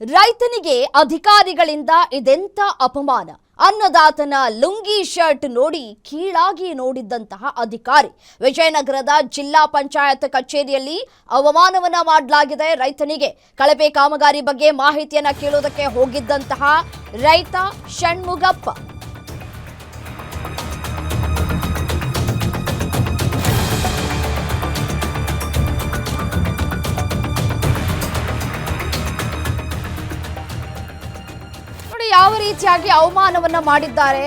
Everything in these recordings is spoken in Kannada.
ರೈತನಿಗೆ ಅಧಿಕಾರಿಗಳಿಂದ ಇದೆಂಥ ಅಪಮಾನ? ಅನ್ನದಾತನ ಲುಂಗಿ ಶರ್ಟ್ ನೋಡಿ ಕೀಳಾಗಿ ನೋಡಿದ್ದಂತಹ ಅಧಿಕಾರಿ. ವಿಜಯನಗರದ ಜಿಲ್ಲಾ ಪಂಚಾಯತ್ ಕಚೇರಿಯಲ್ಲಿ ಅವಮಾನವನ್ನ ಮಾಡಲಾಗಿದೆ ರೈತನಿಗೆ. ಕಳಪೆ ಕಾಮಗಾರಿ ಬಗ್ಗೆ ಮಾಹಿತಿಯನ್ನ ಕೇಳೋದಕ್ಕೆ ಹೋಗಿದ್ದಂತಹ ರೈತ ಷಣ್ಮುಗಪ್ಪ. ಯಾವ ರೀತಿಯಾಗಿ ಅವಮಾನವನ್ನ ಮಾಡಿದ್ದಾರೆ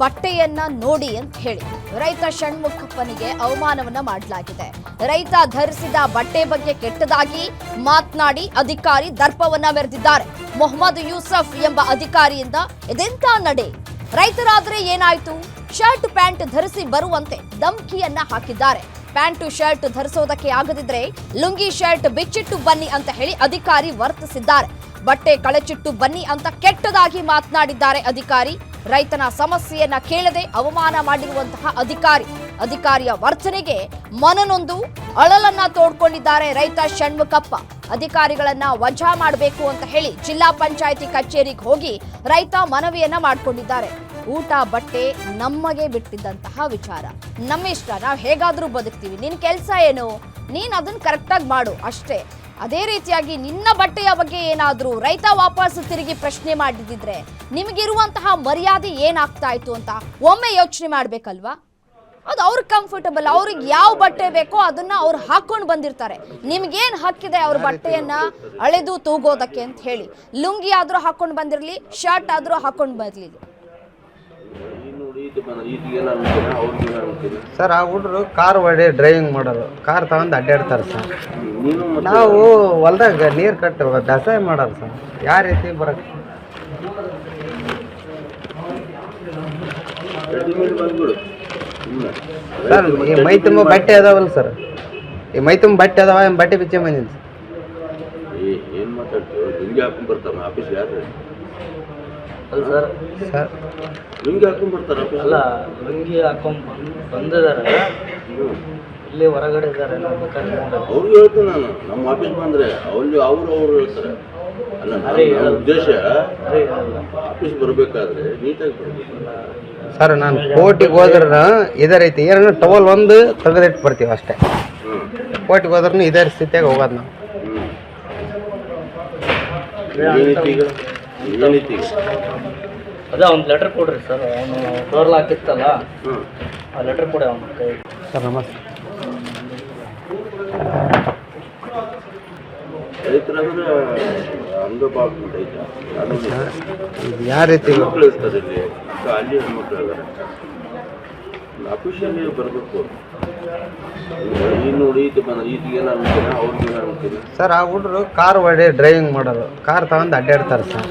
ಬಟ್ಟೆಯನ್ನ ನೋಡಿ ಅಂತ ಹೇಳಿ ರೈತ ಷಣ್ಮುಖಪ್ಪನಿಗೆ ಅವಮಾನವನ್ನ ಮಾಡಲಾಗಿದೆ. ರೈತ ಧರಿಸಿದ ಬಟ್ಟೆ ಬಗ್ಗೆ ಕೆಟ್ಟದಾಗಿ ಮಾತನಾಡಿ ಅಧಿಕಾರಿ ದರ್ಪವನ್ನ ಮೆರೆದಿದ್ದಾರೆ. ಮೊಹಮ್ಮದ್ ಯೂಸಫ್ ಎಂಬ ಅಧಿಕಾರಿಯಿಂದ ಇದೆಂತ ನಡೆ? ರೈತರಾದ್ರೆ ಏನಾಯ್ತು? ಶರ್ಟ್ ಪ್ಯಾಂಟ್ ಧರಿಸಿ ಬರುವಂತೆ ಧಮ್ಕಿಯನ್ನ ಹಾಕಿದ್ದಾರೆ. ಪ್ಯಾಂಟು ಶರ್ಟ್ ಧರಿಸೋದಕ್ಕೆ ಆಗದಿದ್ರೆ ಲುಂಗಿ ಶರ್ಟ್ ಬಿಚ್ಚಿಟ್ಟು ಬನ್ನಿ ಅಂತ ಹೇಳಿ ಅಧಿಕಾರಿ ವರ್ತಿಸಿದ್ದಾರೆ. ಬಟ್ಟೆ ಕಳಚಿಟ್ಟು ಬನ್ನಿ ಅಂತ ಕೆಟ್ಟದಾಗಿ ಮಾತನಾಡಿದ್ದಾರೆ ಅಧಿಕಾರಿ. ರೈತನ ಸಮಸ್ಯೆಯನ್ನ ಕೇಳದೆ ಅವಮಾನ ಮಾಡಿರುವಂತಹ ಅಧಿಕಾರಿ. ಅಧಿಕಾರಿಯ ವರ್ತನೆಗೆ ಮನನೊಂದು, ಅಳಲನ್ನ ತೋಡ್ಕೊಂಡಿದ್ದಾರೆ ರೈತ ಷಣ್ಮುಖಪ್ಪ. ಅಧಿಕಾರಿಗಳನ್ನ ವಜಾ ಮಾಡಬೇಕು ಅಂತ ಹೇಳಿ ಜಿಲ್ಲಾ ಪಂಚಾಯಿತಿ ಕಚೇರಿಗೆ ಹೋಗಿ ರೈತ ಮನವಿಯನ್ನ ಮಾಡಿಕೊಂಡಿದ್ದಾರೆ. ಊಟ, ಬಟ್ಟೆ ನಮಗೆ ಬಿಟ್ಟಿದ್ದಂತಹ ವಿಚಾರ. ನಮ್ಮ ಇಷ್ಟ, ನಾವು ಹೇಗಾದ್ರೂ ಬದುಕ್ತೀವಿ. ನಿನ್ ಕೆಲಸ ಏನು? ನೀನ್ ಅದನ್ನ ಕರೆಕ್ಟಾಗಿ ಮಾಡು. ಅಷ್ಟೇ. ಅದೇ ರೀತಿಯಾಗಿ ನಿನ್ನ ಬಟ್ಟೆಯ ಬಗ್ಗೆ ಏನಾದರೂ ರೈತ ವಾಪಸ್ ತಿರುಗಿ ಪ್ರಶ್ನೆ ಮಾಡಿದಿದ್ರೆ ನಿಮಗಿರುವಂತಹ ಮರ್ಯಾದೆ ಏನಾಗ್ತಾ ಇತ್ತು ಅಂತ ಒಮ್ಮೆ ಯೋಚನೆ ಮಾಡಬೇಕಲ್ವಾ? ಅದು ಅವ್ರಿಗೆ ಕಂಫರ್ಟಬಲ್ ಅವ್ರಿಗೆ ಯಾವ ಬಟ್ಟೆ ಬೇಕೋ ಅದನ್ನ ಅವ್ರು ಹಾಕೊಂಡು ಬಂದಿರ್ತಾರೆ. ನಿಮ್ಗೇನು ಹಕ್ಕಿದೆ ಅವ್ರ ಬಟ್ಟೆಯನ್ನ ಅಳೆದು ತೂಗೋದಕ್ಕೆ ಅಂತ ಹೇಳಿ. ಲುಂಗಿ ಆದರೂ ಹಾಕೊಂಡು ಬಂದಿರಲಿ ಶರ್ಟ್ ಆದ್ರೂ ಹಾಕೊಂಡು ಬರ್ಲಿ. ಸರ್ ಆ ಹುಡ್ರು ಕಾರ್ ಹೊಡಿ ಡ್ರೈವಿಂಗ್ ಮಾಡೋರು ಕಾರ್ ತಗೊಂಡು ಅಡ್ಡಾಡ್ತಾರೆ ಸರ್. ನಾವು ಹೊಲ್ದಾಗ ನೀರು ಕಟ್ಟು ಬೇಸಾಯ ಮಾಡೋರು ಸರ್. ಯಾವ ರೀತಿ ಬರಕ್ಕೆ ಸರ್ ಈ ಮೈ ತುಂಬ ಬಟ್ಟೆ ಅದಾವಲ್ಲ ಸರ್. ಈ ಮೈ ತುಂಬ ಬಟ್ಟೆ ಅದಾವ ಬಟ್ಟೆ ಬಿಚ್ಚೆ ಮಂದಿ ಸರ್. ಏನು ಮಾತಾಡ್ತೀವಿ ಆಫೀಸ್ ಯಾರು ಅಲ್ಲ ಸರ್. ಸರ್. ಲುಂಗಿ ಹಾಕೊಂಡ್ ಬರ್ತಾರ ಅಲ್ಲ ಲುಂಗಿ ಹಾಕೊಂಡ್ ಬಂದ್ ಬಂದಿದ್ದಾರೆ. ಇಲ್ಲಿ ಹೊರಗಡೆ ಇದ್ದಾರೆ ಅವ್ರು ಬೇಕಾದ್ರೆ ಅವ್ರಿಗೆ ಹೇಳ್ತೀನಿ ನಾನು. ನಮ್ಮ ಆಫೀಸ್ ಬಂದ್ರೆ ಅವ್ರು ಅವರು ಅವ್ರು ಹೇಳ್ತಾರೆ. ಅಲ್ಲ ನನ್ನ-. ಉದ್ದೇಶ. ಆಫೀಸ್ ಬರಬೇಕಾದ್ರೆ ನೀಟಾಗಿ ಬರಬೇಕು. ಸರ್ ನಾನು ಕೋರ್ಟಿಗೆ ಹೋದ್ರೆ ಇದೇ ರೀತಿ ಏನಂದ್ರೆ ಟವಲ್ ಒಂದು ತೆಗೆದಿಟ್ಟು ಬರ್ತೀವಿ ಅಷ್ಟೇ. ಕೋಟಿಗೆ ಕೋರ್ಟಿಗೆ ಹೋದ್ರೂ ಇದೇ ಸ್ಥಿತಿಯಾಗಿ ಹೋಗೋದು ನಾವು. ಏನೈತಿ ಅದೇ ಒಂದು ಲೆಟರ್ ಕೊಡ್ರಿ ಸರ್ ಅವನು ಡೋರ್ ಹಾಕಿತ್ತಲ್ಲ ಆ ಲೆಟರ್ ಕೊಡಿ ಅವನ ಕೈ. ಸರ್ ನಮಸ್ತೆ. ಯಾವ ರೀತಿ ಮಕ್ಕಳು ಇರ್ತಾರೆ ಇಲ್ಲಿ. ಅಲ್ಲಿ ಹೆಣ್ಮಕ್ಳು ಇದ್ದಾರೆ ಬರಬೇಕು. ಈ ನೋಡಿ ಈತ ಬಂದ್ರೆ ಈತಿಗೇನು ಅನ್ತೀನಿ ಅವ್ರಿಗೇನು ಅನ್ತೀನಿ ಸರ್ ಆ ಹುಡ್ರು ಕಾರ್ ಹೊಡೆ ಡ್ರೈವಿಂಗ್ ಮಾಡೋರು. ಕಾರ್ ತಗೊಂಡು ಅಡ್ಡಾಡ್ತಾರೆ ಸರ್.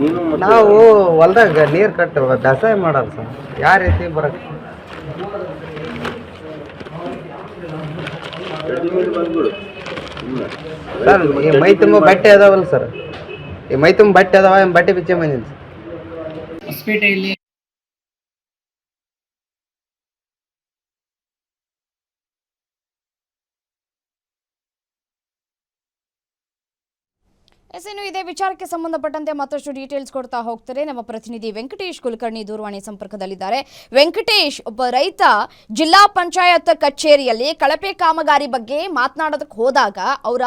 ನೀನು ಮತ್ತೆ ನಾವು ಹೊಲ್ದಾಗ ನೀರು ಕಟ್ಟು ಬೇಸಾಯ ಮಾಡೋರು ಸರ್. ಯಾವ ರೀತಿ ಬರಕ್ಕೆ ಬಂದ್ಬಿಡು. ಸರ್ ಈ ಮೈ ತುಂಬ ಬಟ್ಟೆ ಅದಾವಲ್ಲ ಸರ್. ಈ ಮೈ ತುಂಬ ಬಟ್ಟೆ ಅದಾವ ಏನ್ ಬಟ್ಟೆ ಬಿಚ್ಚೆ ಬಂದೀನಿ ಸರ್ ಹೊಸಪೇಟೆಯಲ್ಲಿ ಎಸ್ ಇನ್ನು ಇದೇ, ವಿಚಾರಕ್ಕೆ ಸಂಬಂಧಪಟ್ಟಂತೆ ಮತ್ತಷ್ಟು ಡೀಟೇಲ್ಸ್ ಕೊಡ್ತಾ ಹೋಗ್ತಾರೆ. ನಮ್ಮ ಪ್ರತಿನಿಧಿ ವೆಂಕಟೇಶ್ ಕುಲಕರ್ಣಿ ದೂರವಾಣಿ ಸಂಪರ್ಕದಲ್ಲಿದ್ದಾರೆ. ವೆಂಕಟೇಶ್, ಒಬ್ಬ ರೈತ ಜಿಲ್ಲಾ ಪಂಚಾಯತ್ ಕಚೇರಿಯಲ್ಲಿ ಕಳಪೆ ಕಾಮಗಾರಿ ಬಗ್ಗೆ ಮಾತನಾಡೋದಕ್ಕೆ ಹೋದಾಗ ಅವರ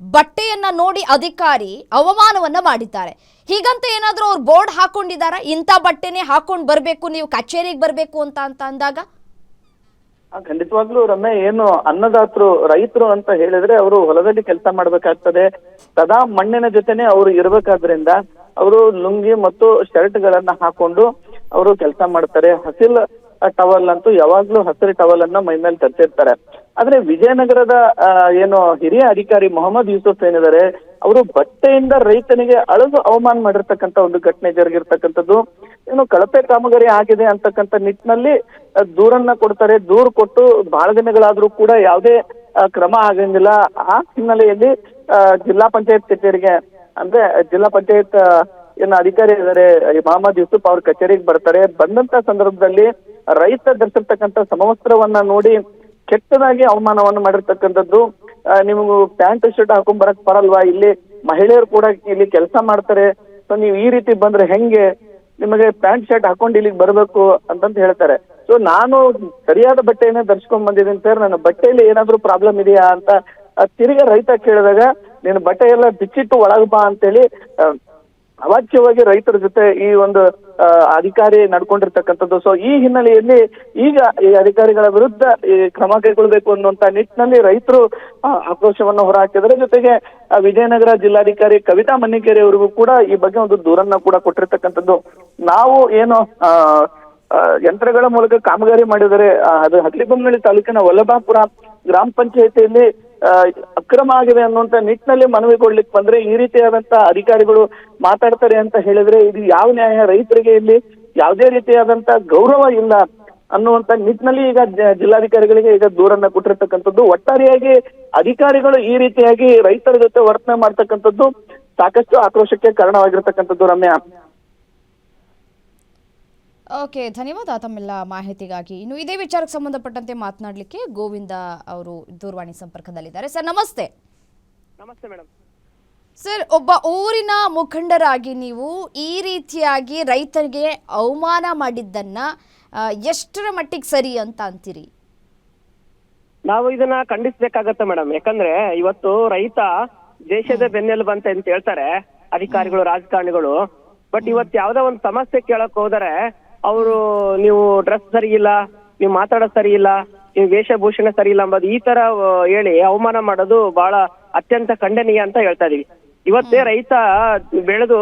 ಬಟ್ಟೆಯನ್ನ ನೋಡಿ ಅಧಿಕಾರಿ ಅವಮಾನವನ್ನ ಮಾಡಿದ್ದಾರೆ. ಹೀಗಂತ ಏನಾದರೂ ಅವ್ರು ಬೋರ್ಡ್ ಹಾಕೊಂಡಿದ್ದಾರೆ? ಇಂಥ ಬಟ್ಟೆನೇ ಹಾಕೊಂಡು ಬರಬೇಕು, ನೀವು ಕಚೇರಿಗೆ ಬರಬೇಕು ಅಂತ ಅಂತ ಅಂದಾಗ? ಖಂಡಿತವಾಗ್ಲೂ ರಮ್ಯ, ಏನು ಅನ್ನದಾತರು ರೈತರು ಅಂತ ಹೇಳಿದ್ರೆ ಅವರು ಹೊಲದಲ್ಲಿ ಕೆಲಸ ಮಾಡ್ಬೇಕಾಗ್ತದೆ. ಸದಾ ಮಣ್ಣಿನ ಜೊತೆನೆ ಅವರು ಇರ್ಬೇಕಾದ್ರಿಂದ, ಅವರು ಲುಂಗಿ ಮತ್ತು ಶರ್ಟ್ ಗಳನ್ನ ಹಾಕೊಂಡು ಅವರು ಕೆಲಸ ಮಾಡ್ತಾರೆ. ಹಸಿಲ್ ಟವಲ್ ಅಂತೂ ಯಾವಾಗ್ಲೂ ಹಸಿರು ಟವಲ್ ಅನ್ನ ಮೈ ಮೇಲೆ ತರ್ತಿರ್ತಾರೆ ಆದ್ರೆ ವಿಜಯನಗರದ ಏನು ಹಿರಿಯ ಅಧಿಕಾರಿ ಮೊಹಮ್ಮದ್ ಯೂಸುಫ್ ಏನಿದ್ದಾರೆ ಅವರು ಬಟ್ಟೆಯಿಂದ ರೈತನಿಗೆ ಅಳದು ಅವಮಾನ ಮಾಡಿರ್ತಕ್ಕಂತ ಒಂದು ಘಟನೆ ಜರುಗಿರ್ತಕ್ಕಂಥದ್ದು. ಏನು ಕಳಪೆ ಕಾಮಗಾರಿ ಆಗಿದೆ ಅಂತಕ್ಕಂಥ ನಿಟ್ಟಿನಲ್ಲಿ ದೂರನ್ನ ಕೊಡ್ತಾರೆ. ದೂರು ಕೊಟ್ಟು ಬಹಳ ದಿನಗಳಾದ್ರೂ ಕೂಡ ಯಾವುದೇ ಕ್ರಮ ಆಗಂಗಿಲ್ಲ. ಆ ಹಿನ್ನೆಲೆಯಲ್ಲಿ ಜಿಲ್ಲಾ ಪಂಚಾಯತ್ ಕಚೇರಿಗೆ, ಅಂದ್ರೆ ಜಿಲ್ಲಾ ಪಂಚಾಯತ್ ಏನು ಅಧಿಕಾರಿ ಇದ್ದಾರೆ ಮಹಮ್ಮದ್ ಯೂಸುಫ್ ಅವ್ರ ಕಚೇರಿಗೆ ಬರ್ತಾರೆ. ಬಂದಂತ ಸಂದರ್ಭದಲ್ಲಿ ರೈತ ಧರಿಸಿರ್ತಕ್ಕಂಥ ಸಮವಸ್ತ್ರವನ್ನ ನೋಡಿ ಕೆಟ್ಟದಾಗಿ ಅವಮಾನವನ್ನು ಮಾಡಿರ್ತಕ್ಕಂಥದ್ದು ನಿಮಗೆ ಪ್ಯಾಂಟ್ ಶರ್ಟ್ ಹಾಕೊಂಡ್ ಬರಕ್ ಬರಲ್ವಾ? ಇಲ್ಲಿ ಮಹಿಳೆಯರು ಕೂಡ ಇಲ್ಲಿ ಕೆಲಸ ಮಾಡ್ತಾರೆ. ಸೊ ನೀವು ಈ ರೀತಿ ಬಂದ್ರೆ ಹೆಂಗೆ? ನಿಮಗೆ ಪ್ಯಾಂಟ್ ಶರ್ಟ್ ಹಾಕೊಂಡು ಇಲ್ಲಿಗೆ ಬರಬೇಕು ಅಂತಂತ ಹೇಳ್ತಾರೆ. ಸೊ ನಾನು ಸರಿಯಾದ ಬಟ್ಟೆಯನ್ನೇ ಧರಿಸ್ಕೊಂಡ್ ಬಂದಿದ್ದೀನಿ ಸರ್. ನನ್ನ ಬಟ್ಟೆಯಲ್ಲಿ ಏನಾದ್ರೂ ಪ್ರಾಬ್ಲಮ್ ಇದೆಯಾ ಅಂತ ತಿರ್ಗಾ ರೈತ ಕೇಳಿದಾಗ, ನೀನು ಬಟ್ಟೆ ಎಲ್ಲ ಬಿಚ್ಚಿಟ್ಟು ಒಳಗೆ ಬಾ ಅಂತೇಳಿ ಅವಾಚ್ಯವಾಗಿ ರೈತರ ಜೊತೆ ಈ ಒಂದು ಅಧಿಕಾರಿ ನಡ್ಕೊಂಡಿರ್ತಕ್ಕಂಥದ್ದು. ಸೊ ಈ ಹಿನ್ನೆಲೆಯಲ್ಲಿ ಈಗ ಈ ಅಧಿಕಾರಿಗಳ ವಿರುದ್ಧ ಈ ಕ್ರಮ ಕೈಗೊಳ್ಳಬೇಕು ಅನ್ನುವಂತ ನಿಟ್ಟಿನಲ್ಲಿ ರೈತರು ಆಕ್ರೋಶವನ್ನ ಹೊರಹಾಕಿದರೆ ಜೊತೆಗೆ ವಿಜಯನಗರ ಜಿಲ್ಲಾಧಿಕಾರಿ ಕವಿತಾ ಮನ್ನಿಕೇರಿ ಅವರಿಗೂ ಕೂಡ ಈ ಬಗ್ಗೆ ಒಂದು ದೂರನ್ನ ಕೂಡ ಕೊಟ್ಟಿರ್ತಕ್ಕಂಥದ್ದು. ನಾವು ಏನು ಯಂತ್ರಗಳ ಮೂಲಕ ಕಾಮಗಾರಿ ಮಾಡಿದರೆ ಅದು ಹಗಲಿಬೊಮ್ಮನಹಳ್ಳಿ ತಾಲೂಕಿನ ವಲ್ಲಭಾಪುರ ಗ್ರಾಮ ಪಂಚಾಯತಿಯಲ್ಲಿ ಅಕ್ರಮ ಆಗಿದೆ ಅನ್ನುವಂತ ನಿಟ್ಟಿನಲ್ಲಿ ಮನವಿ ಕೊಡ್ಲಿಕ್ಕೆ ಬಂದ್ರೆ ಈ ರೀತಿಯಾದಂತ ಅಧಿಕಾರಿಗಳು ಮಾತಾಡ್ತಾರೆ ಅಂತ ಹೇಳಿದ್ರೆ ಇದು ಯಾವ ನ್ಯಾಯ? ರೈತರಿಗೆ ಇಲ್ಲಿ ಯಾವುದೇ ರೀತಿಯಾದಂತ ಗೌರವ ಇಲ್ಲ ಅನ್ನುವಂತ ನಿಟ್ಟಿನಲ್ಲಿ ಈಗ ಜಿಲ್ಲಾಧಿಕಾರಿಗಳಿಗೆ ಈಗ ದೂರನ್ನ ಕೊಟ್ಟಿರ್ತಕ್ಕಂಥದ್ದು. ಒಟ್ಟಾರೆಯಾಗಿ ಅಧಿಕಾರಿಗಳು ಈ ರೀತಿಯಾಗಿ ರೈತರ ಜೊತೆ ವರ್ತನೆ ಮಾಡ್ತಕ್ಕಂಥದ್ದು ಸಾಕಷ್ಟು ಆಕ್ರೋಶಕ್ಕೆ ಕಾರಣವಾಗಿರ್ತಕ್ಕಂಥದ್ದು ರಮ್ಯಾ. ಓಕೆ ಧನ್ಯವಾದ ತಮ್ಮೆಲ್ಲ ಮಾಹಿತಿಗಾಗಿ. ಇನ್ನು ಇದೇ ವಿಚಾರಕ್ಕೆ ಸಂಬಂಧಪಟ್ಟಂತೆ ಮಾತನಾಡಲಿಕ್ಕೆ ಗೋವಿಂದ ಅವರು ದೂರವಾಣಿ ಸಂಪರ್ಕದಲ್ಲಿದ್ದಾರೆ. ಸರ್ ನಮಸ್ತೆ. ನಮಸ್ತೆ ಮೇಡಮ್. ಸರ್ ಒಬ್ಬ ಊರಿನ ಮುಖಂಡರಾಗಿ ನೀವು ಈ ರೀತಿಯಾಗಿ ರೈತರಿಗೆ ಅವಮಾನ ಮಾಡಿದ್ದನ್ನ ಆ, ಎಷ್ಟರ ಮಟ್ಟಿಗೆ ಸರಿ ಅಂತ ಅಂತೀರಿ? ನಾವು ಇದನ್ನ ಖಂಡಿಸ್ಬೇಕಾಗತ್ತೆ ಮೇಡಮ್. ಯಾಕಂದ್ರೆ ಇವತ್ತು ರೈತ ದೇಶದ ಬೆನ್ನೆಲುಬು ಅಂತ ಅಂತ ಹೇಳ್ತಾರೆ ಅಧಿಕಾರಿಗಳು ರಾಜಕಾರಣಿಗಳು. ಬಟ್ ಇವತ್ತು ಯಾವ್ದೋ ಒಂದು ಸಮಸ್ಯೆ ಕೇಳಕ್ ಹೋದರೆ ಅವರು ನೀವು ಡ್ರೆಸ್ ಸರಿ ಇಲ್ಲ ನೀವು ಮಾತಾಡೋದು ಸರಿ ಇಲ್ಲ ನೀವು ವೇಷಭೂಷಣ ಸರಿ ಇಲ್ಲ ಅಂಬೋದು ಈ ತರ ಹೇಳಿ ಅವಮಾನ ಮಾಡೋದು ಬಹಳ ಅತ್ಯಂತ ಖಂಡನೀಯ ಅಂತ ಹೇಳ್ತಾ ಇದೀವಿ. ಇವತ್ತೇ ರೈತ ಬೆಳೆದು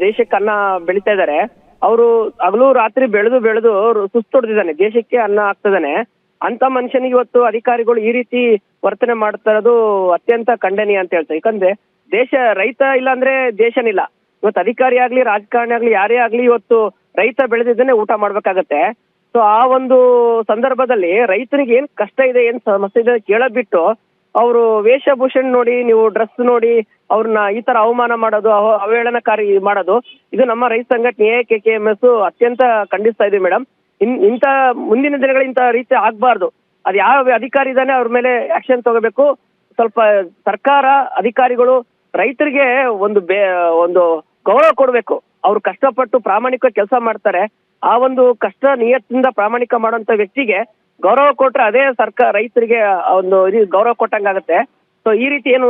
ದೇಶಕ್ಕೆ ಅನ್ನ ಬೆಳಿತಾ ಇದಾರೆ. ಅವರು ಹಗಲು ರಾತ್ರಿ ಬೆಳೆದು ಬೆಳೆದು ಸುಸ್ತು ಹೊಡೆದಿದ್ದಾನೆ. ದೇಶಕ್ಕೆ ಅನ್ನ ಹಾಕ್ತಿದ್ದಾನೆ. ಅಂತ ಮನುಷ್ಯನಿಗೆ ಇವತ್ತು ಅಧಿಕಾರಿಗಳು ಈ ರೀತಿ ವರ್ತನೆ ಮಾಡ್ತಾ ಇರೋದು ಅತ್ಯಂತ ಖಂಡನೀಯ ಅಂತ ಹೇಳ್ತಾರೆ. ಯಾಕಂದ್ರೆ ದೇಶ ರೈತ ಇಲ್ಲ ಅಂದ್ರೆ ದೇಶನಿಲ್ಲ. ಇವತ್ತು ಅಧಿಕಾರಿ ಆಗ್ಲಿ, ರಾಜಕಾರಣಿ ಆಗ್ಲಿ, ಯಾರೇ ಆಗ್ಲಿ ಇವತ್ತು ರೈತ ಬೆಳೆದಿದ್ದನ್ನೇ ಊಟ ಮಾಡ್ಬೇಕಾಗತ್ತೆ. ಸೊ ಆ ಒಂದು ಸಂದರ್ಭದಲ್ಲಿ ರೈತರಿಗೆ ಏನ್ ಕಷ್ಟ ಇದೆ, ಏನ್ ಸಮಸ್ಯೆ ಇದೆ ಕೇಳೋದ್ ಬಿಟ್ಟು ಅವರು ವೇಷಭೂಷಣ ನೋಡಿ, ನೀವು ಡ್ರೆಸ್ ನೋಡಿ, ಅವ್ರನ್ನ ಈ ತರ ಅವಮಾನ ಮಾಡೋದು, ಅವ- ಅವಹೇಳನಕಾರಿ ಮಾಡೋದು, ಇದು ನಮ್ಮ ರೈತ ಸಂಘಟನೆ ಕೆ ಕೆ, ಎಂ, ಎಸ್ ಅತ್ಯಂತ ಖಂಡಿಸ್ತಾ ಇದೆ ಮೇಡಮ್ ಇನ್, ಇಂಥ ಮುಂದಿನ ದಿನಗಳ ಇಂಥ ರೀತಿ ಆಗ್ಬಾರ್ದು. ಅದು ಯಾವ ಅಧಿಕಾರಿ ಇದ್ದಾನೆ ಅವ್ರ ಮೇಲೆ ಆಕ್ಷನ್ ತಗೋಬೇಕು. ಸ್ವಲ್ಪ ಸರ್ಕಾರ, ಅಧಿಕಾರಿಗಳು ರೈತರಿಗೆ ಒಂದು ಬೇ, ಒಂದು ಗೌರವ ಕೊಡಬೇಕು. ಅವ್ರು ಕಷ್ಟಪಟ್ಟು ಪ್ರಾಮಾಣಿಕ ಕೆಲಸ ಮಾಡ್ತಾರೆ. ಆ ಒಂದು ಕಷ್ಟ ನಿಯತ್ತಿಂದ ಪ್ರಾಮಾಣಿಕ ಮಾಡುವಂತ ವ್ಯಕ್ತಿಗೆ ಗೌರವ ಕೊಟ್ರೆ ಅದೇ ಸರ್ಕಾರ ರೈತರಿಗೆ ಒಂದು ಗೌರವ ಕೊಟ್ಟಂಗಾಗತ್ತೆ. ಸೊ ಈ ರೀತಿ ಏನು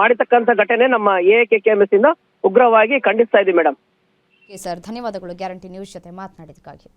ಮಾಡಿರ್ತಕ್ಕಂಥ ಘಟನೆ ನಮ್ಮ A K K M S ಇಂದ ಉಗ್ರವಾಗಿ ಖಂಡಿಸ್ತಾ ಇದೀವಿ ಮೇಡಮ್ ಸರ್, ಧನ್ಯವಾದಗಳು. ಗ್ಯಾರಂಟಿ ನ್ಯೂಸ್ ಜೊತೆ ಮಾತನಾಡಿದಕ್ಕಾಗಿ